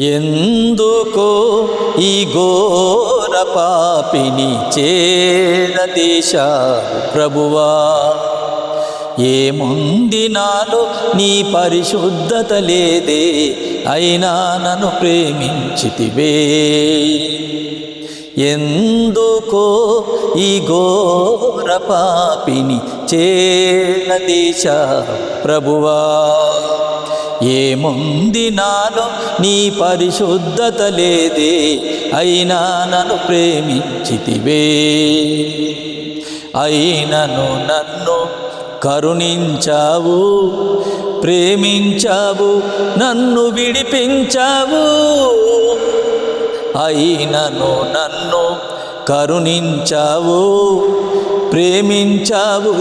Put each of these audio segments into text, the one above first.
ఎందుకో ఈ ఘోర పాపిని చేరదీశా ప్రభువా? ఏముంది నాలో నీ పరిశుద్ధత లేదే? అయినా నన్ను ప్రేమించితివే. ఎందుకో ఈ ఘోర పాపిని చేరదీశా ప్రభువా? ఏముంది నాలో నీ పరిశుద్ధత లేదే? అయినా నన్ను ప్రేమించితివే. అయినను నన్ను కరుణించావు ప్రేమించావు నన్ను విడిపించావు. అయినను నన్ను కరుణించావు ప్రేమించావు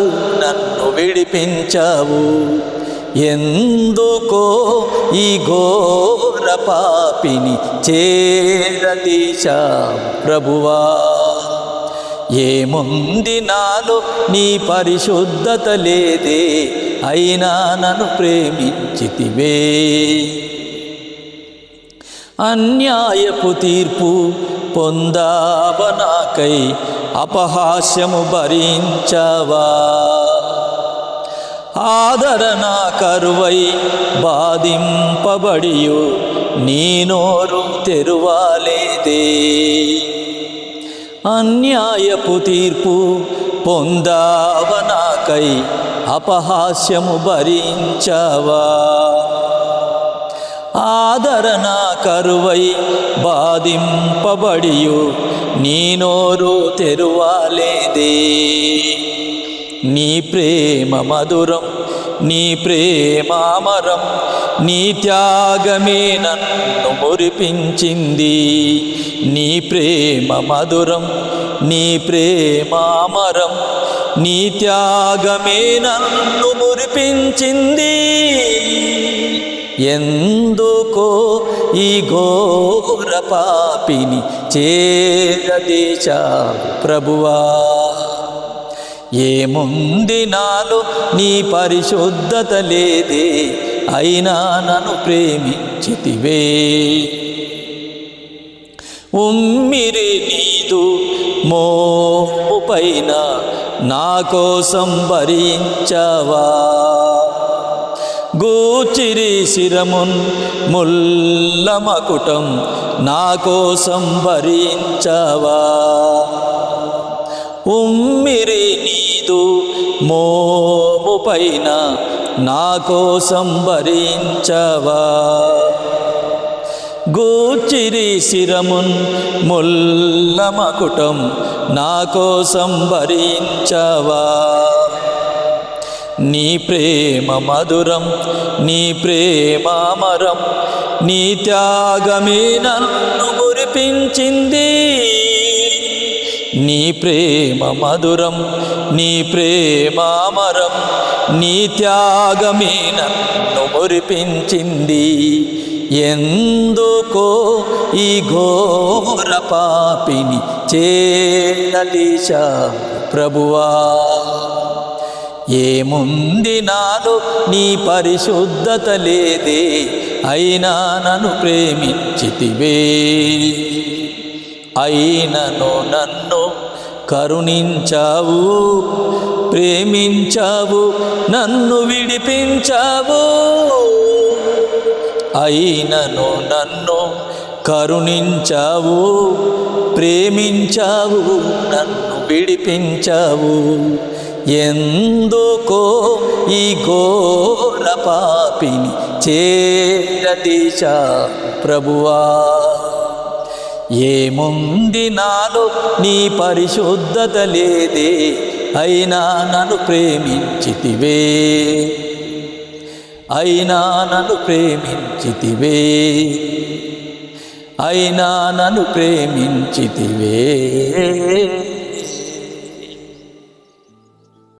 నన్ను విడిపించావు. ఎందుకో ఈ ఘోర పాపిని చేరదీశ ప్రభువా. ఏముంది నాలో నీ పరిశుద్ధత లేదే? అయినా నన్ను ప్రేమించితివే. అన్యాయపు తీర్పు పొందావనాకై అపహాస్యము భరించవా? ఆదరణ కరువై బాధింపబడియు. నీ నోరు తెరువాలేదే. అన్యాయపు తీర్పు పొందావనాకై అపహాస్యము భరించవా. ఆదరణ కరువై బాధింపబడియు. నీ నోరు తెరువాలేదే. నీ ప్రేమ మధురం నీ ప్రేమామరం నీ త్యాగమే నన్ను మురిపించింది. నీ ప్రేమ మధురం నీ ప్రేమామరం నీ త్యాగమే నన్ను మురిపించింది. ఎందుకో ఈ ఘోర పాపిని చేరదీశా ప్రభువా. ఏముంది నాలో నీ పరిశుద్ధత లేదే? అయినా నన్ను ప్రేమించితివే. ఉమ్మిరి నీదు మోపు పైన నా కోసం భరించవా? గూచిరి శిరమున్ ముల్లమకుటం నా కోసం భరించవా? ఉమ్మిరి నీదు మోము పైన నా కోసం భరించవా. గూచిరి శిరమున్ ముల్లమకుటం నా కోసం భరించవా. నీ ప్రేమ మధురం నీ ప్రేమామరం నీ త్యాగమే నన్ను గురిపించింది నీ ప్రేమ మధురం నీ ప్రేమామరం నీ త్యాగమే నన్ను మురిపించింది. ఎందుకో ఈ ఘోర పాపిని చేరలీశా ప్రభువా. ఏముంది నాలో నీ పరిశుద్ధత లేదే అయినా నన్ను ప్రేమించితివే. అయినను నన్ను కరుణించావు ప్రేమించావు నన్ను విడిపించావు. అయినను నన్ను కరుణించావు ప్రేమించావు నన్ను విడిపించావు. ఎందుకో ఈ ఘోర పాపిని చేరదీశా ప్రభువా. ఏముంది నాలో నీ పరిశుద్ధత లేదే? అయినా నన్ను ప్రేమించితివే. అయినా నన్ను ప్రేమించితివే. అయినా నన్ను ప్రేమించితివే.